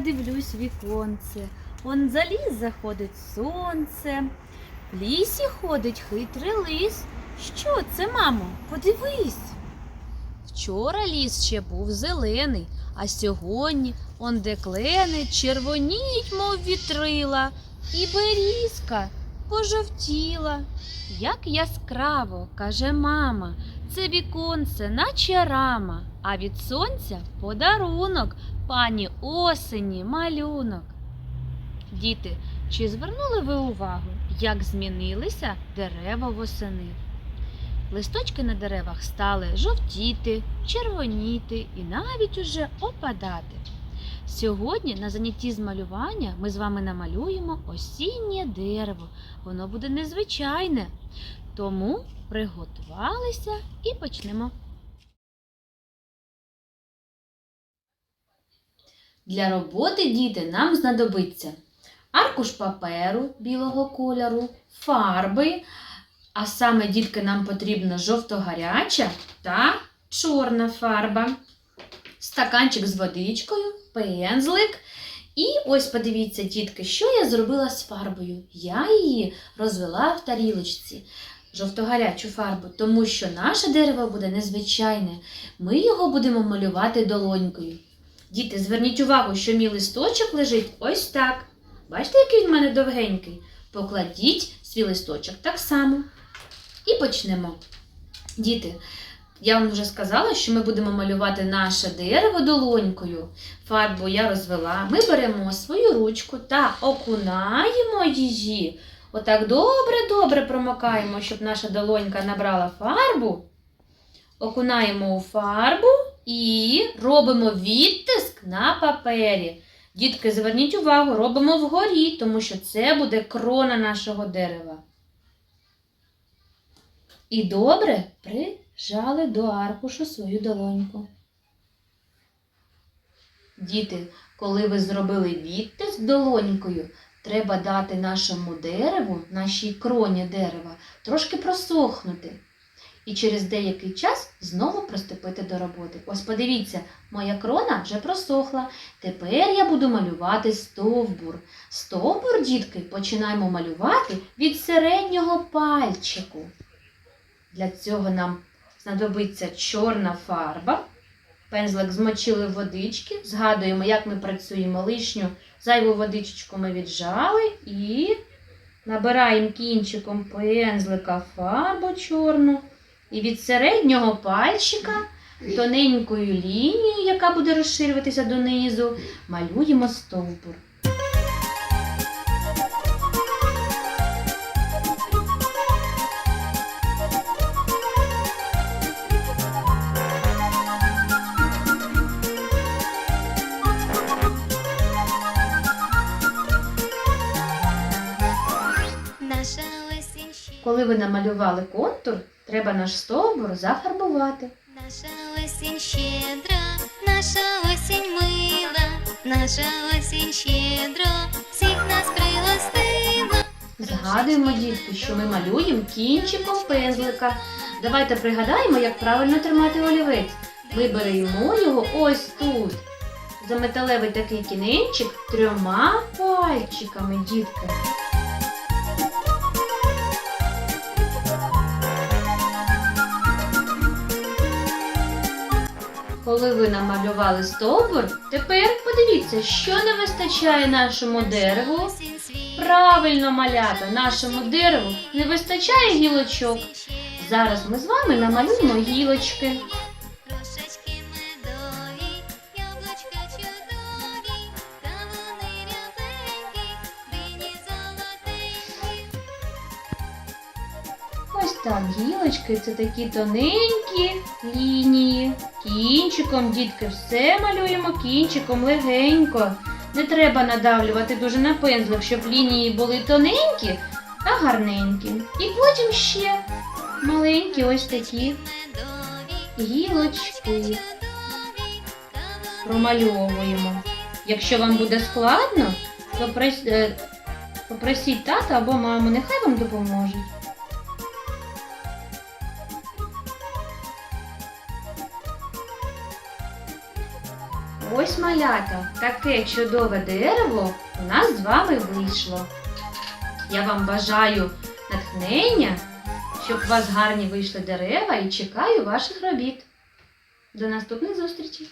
дивлюсь віконце. Он за ліс заходить сонце. В лісі ходить хитрий лис. Що це, мамо? Подивись. Вчора ліс ще був зелений, а сьогодні он де клени червоніють, мов вітрила, і берізка пожовтіла. Як яскраво, каже мама, це віконце, наче рама, а від сонця подарунок, пані осені малюнок. Діти, чи звернули ви увагу, як змінилися дерева восени? Листочки на деревах стали жовтіти, червоніти і навіть уже опадати. Сьогодні на занятті з малювання ми з вами намалюємо осіннє дерево. Воно буде незвичайне. Тому приготувалися і почнемо. Для роботи діти нам знадобиться аркуш паперу білого кольору, фарби, а саме дітки нам потрібна жовто-гаряча та чорна фарба, стаканчик з водичкою, пензлик. І ось подивіться, дітки, що я зробила з фарбою. Я її розвела в тарілочці. Жовто-гарячу фарбу, тому що наше дерево буде незвичайне. Ми його будемо малювати долонькою. Діти, зверніть увагу, що мій листочок лежить ось так. Бачите, який він в мене довгенький? Покладіть свій листочок так само. І почнемо. Діти, я вам вже сказала, що ми будемо малювати наше дерево долонькою. Фарбу я розвела. Ми беремо свою ручку та окунаємо її. Отак добре-добре промокаємо, щоб наша долонька набрала фарбу. Окунаємо у фарбу і робимо відтиск на папері. Дітки, зверніть увагу, робимо вгорі, тому що це буде крона нашого дерева. І добре прижали до аркушу свою долоньку. Діти, коли ви зробили відтиск долонькою, треба дати нашому дереву, нашій кроні дерева, трошки просохнути. І через деякий час знову приступити до роботи. Ось подивіться, моя крона вже просохла. Тепер я буду малювати стовбур. Стовбур, дітки, починаємо малювати від середнього пальчику. Для цього нам знадобиться чорна фарба. Пензлик змочили водички. Згадуємо, як ми працюємо лишню зайву водичку ми віджали і набираємо кінчиком пензлика фарбу чорну. І від середнього пальчика тоненькою лінією, яка буде розширюватися донизу, малюємо стовбур. Коли ви намалювали контур, треба наш стовбур зафарбувати. наша осінь щедра, наша осінь мила, наша осінь щедро, всіх нас пригостила. Згадуємо, дітки, що ми малюємо кінчиком пензлика. Давайте пригадаємо, як правильно тримати олівець. Ми беремо його ось тут. За металевий такий кінечик трьома пальчиками, дітки. Коли ви намалювали стовбур, тепер подивіться, що не вистачає нашому дереву. Правильно, малята, нашому дереву не вистачає гілочок. Зараз ми з вами намалюємо гілочки. Так, гілочки це такі тоненькі лінії. Кінчиком, дітки, все малюємо кінчиком легенько. Не треба надавлювати дуже на пензлик, щоб лінії були тоненькі та гарненькі. І потім ще маленькі ось такі гілочки промальовуємо. Якщо вам буде складно, то е, попросіть тата або маму, нехай вам допоможуть. Ось малята, таке чудове дерево у нас з вами вийшло. Я вам бажаю натхнення, щоб у вас гарні вийшли дерева і чекаю ваших робіт. До наступних зустрічей!